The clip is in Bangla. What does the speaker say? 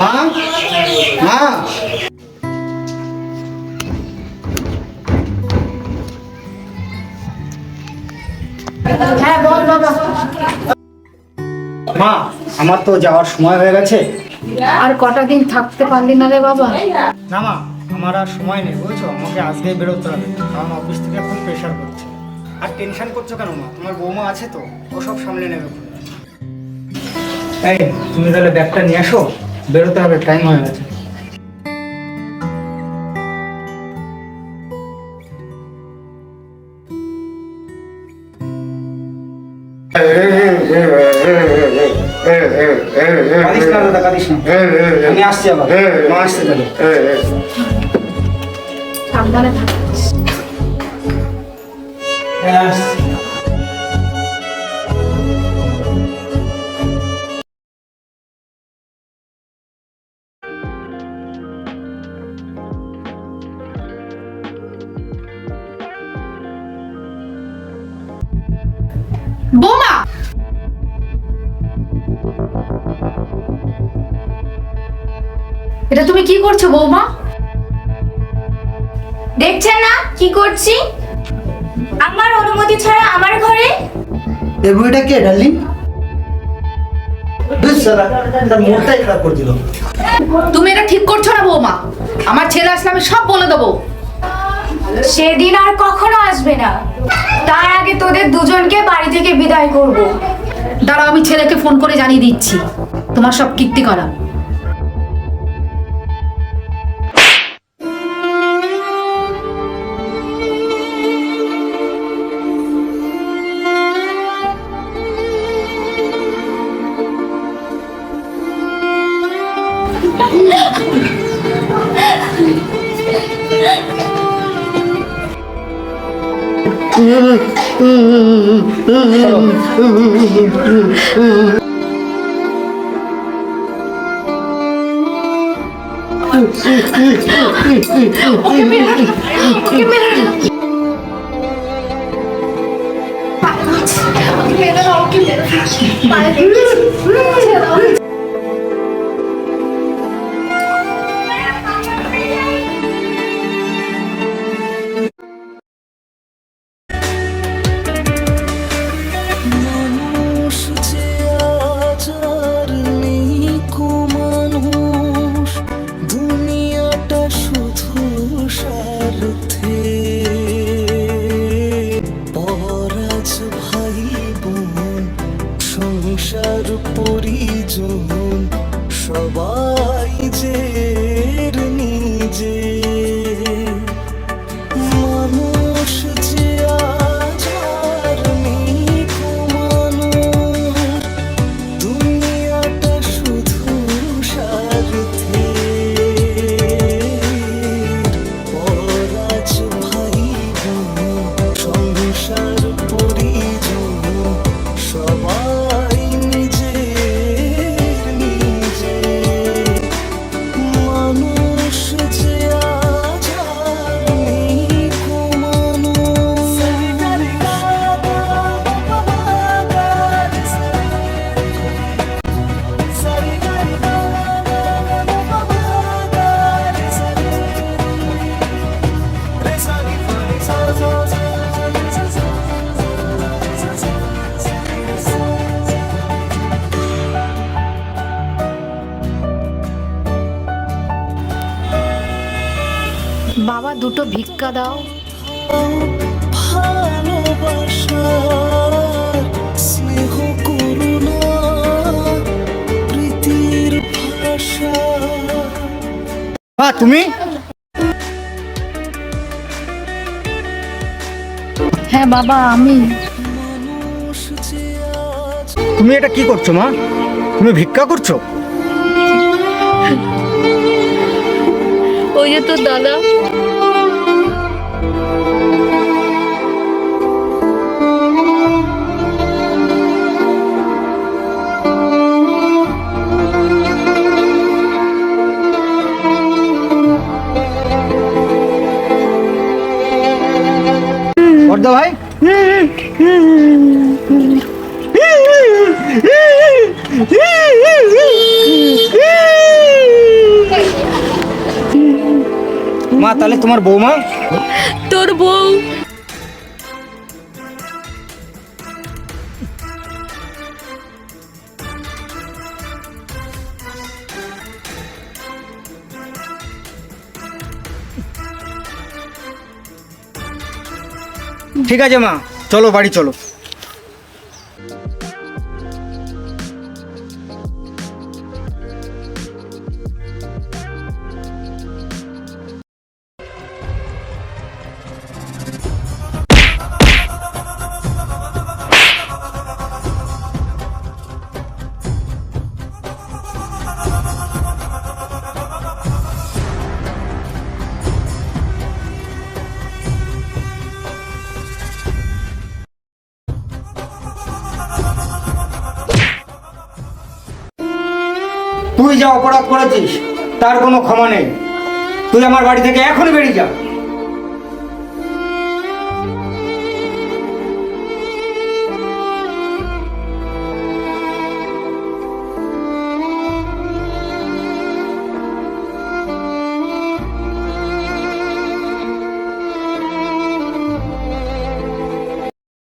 মা মা হ্যাঁ বল বাবা মা আমার তো যাওয়ার সময় হয়ে গেছে। আর কটা দিন থাকতে পারলি না রে বাবা? না মা আমার আর সময় নেই বুঝছ? আমাকে আজকেই বেরোতে হবে কারণ অফিস থেকে এখন প্রেশার করছে। আর টেনশন করছ কেন মা? তোমার বৌমা আছে তো ও সব সামলে নেবে। এই তুমি তাহলে ব্যাগটা নিয়ে আসো। বেরোতে হবে টাইম হয়ে গেছে। আমি আসছি আবার। মা আসতে তাহলে। সাবধানে থাকিস বোমা! এটা তুমি কি করছ বৌমা? দেখছেন না কি করছি? আমার অনুমতি ছাড়া আমার ঘরে? এই বইটা কে ডার্লিং? তুমি এটা ঠিক করছ না বৌমা। আমার ছেলে আসলে আমি সব বলে দেবো। সেদিন আর কখনো আসবে না। তোদের দুজনকে বাড়ি থেকে বিদায় করব। দাঁড়াও, আমি ছেলেকে ফোন করে জানিয়ে দিচ্ছি। তোমার সব কীর্তি করা। Give me another, give me another. দুটো ভিক্ষা দাও। তুমি? হ্যাঁ বাবা আমি। তুমি এটা কি করছ মা? তুমি ভিক্ষা করছ? ওই যে তোর দাদা। দাও ভাই। মা তাহলে তোমার বৌমা? তোর বউ। ঠিক আছে মা চলো বাড়ি চলো। তুই যা অপরাধ করেছিস, তার কোনো ক্ষমা নেই। তুই আমার বাড়ি থেকে এখনই বেরিয়ে যা।